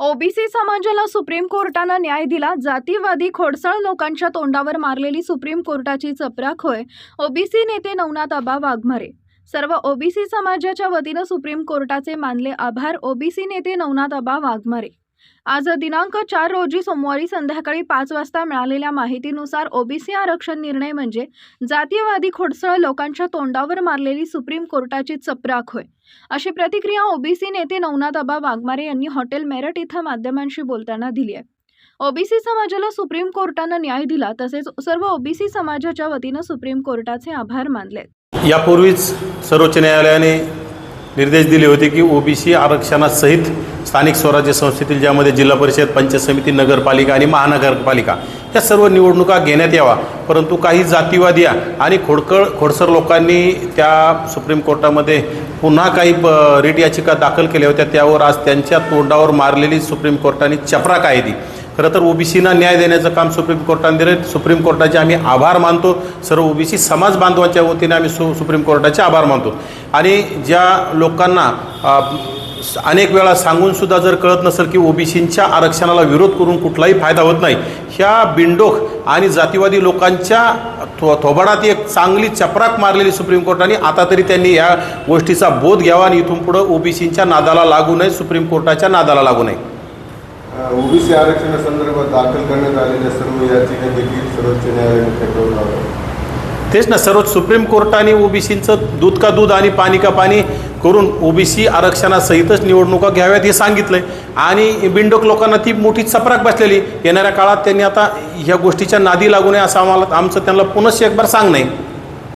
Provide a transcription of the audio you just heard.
OBC समाजाला supreme कोर्टानं न्याय दिला. जातीवादी खोडसळ लोकांच्या तोंडावर मारलेली सुप्रीम कोर्टाची चपराक होय ओबीसी नेते नवनाथ आबा वाघमारे. सर्व ओबीसी समाजाच्या वतीनं सुप्रीम कोर्टाचे मानले आभार. ओबीसी नेते नवनाथ आबा वाघमारे. आज दिनांक चार रोजी सोमवारी संध्याकाळी पाच वाजता मिळालेल्या माहितीनुसार ओबीसी आरक्षण निर्णय म्हणजे जातीयवादी खोडसळ लोकांच्या तोंडावर मारलेली सुप्रीम कोर्टाची चपराक होय अशी प्रतिक्रिया ओबीसी नेते नवनाथबा वाघमारे यांनी हॉटेल मेरठ इथं माध्यमांशी बोलताना दिली आहे. ओबीसी समाजाला सुप्रीम कोर्टानं न्याय दिला तसेच सर्व ओबीसी समाजाच्या वतीनं सुप्रीम कोर्टाचे आभार मानले यापूर्वीच सर्वोच्च न्यायालयाने निर्देश दिले होते की ओबीसी आरक्षणासहित स्थानिक स्वराज्य संस्थेतील ज्यामध्ये जिल्हा परिषद पंचायत समिती नगरपालिका आणि महानगरपालिका या सर्व निवडणुका घेण्यात यावा. परंतु काही जातीवादी आणि खोडकळ खोडसर लोकांनी त्या सुप्रीम कोर्टामध्ये पुन्हा काही ब- रिट याचिका दाखल केल्या होत्या. त्यावर आज त्यांच्या तोंडावर मारलेली सुप्रीम कोर्टाने चपरा कायदी खरं तर ओबीसीना न्याय देण्याचं काम सुप्रीम कोर्टाने दिलं सुप्रीम कोर्टाचे आम्ही आभार मानतो. सर्व ओबीसी समाज बांधवांच्या वतीने आम्ही सु सुप्रीम कोर्टाचे आभार मानतो. आणि ज्या लोकांना अनेक वेळा सांगूनसुद्धा जर कळत नसेल की ओबीसींच्या आरक्षणाला विरोध करून कुठलाही फायदा होत नाही ह्या बिंडोख आणि जातीवादी लोकांच्या थो थोबाडात एक चांगली चपराक मारलेली सुप्रीम कोर्टाने आता तरी त्यांनी या गोष्टीचा बोध घ्यावा आणि इथून पुढं ओबीसींच्या नादाला लागू नये सुप्रीम कोर्टाच्या नादाला लागू नये. ओबीसी आरक्षणासंदर्भात दाखल करण्यात आलेल्या सर्व याचिका देखील सर्वोच्च न्यायालयाने फेटाळून लावल्या. तेच ना सर्वोच्च सुप्रीम कोर्टाने ओबीसींचं दूध का दूध आणि पाणी का पाणी करून ओबीसी आरक्षणासहितच निवडणुका घ्याव्यात हे सांगितलंय. आणि बिंडोक लोकांना ती मोठी चपराक बसलेली. येणाऱ्या काळात त्यांनी आता ह्या गोष्टीच्या नादी लागू नये असं आम्हाला आमचं त्यांना पुनश्च एक बार सांग नाही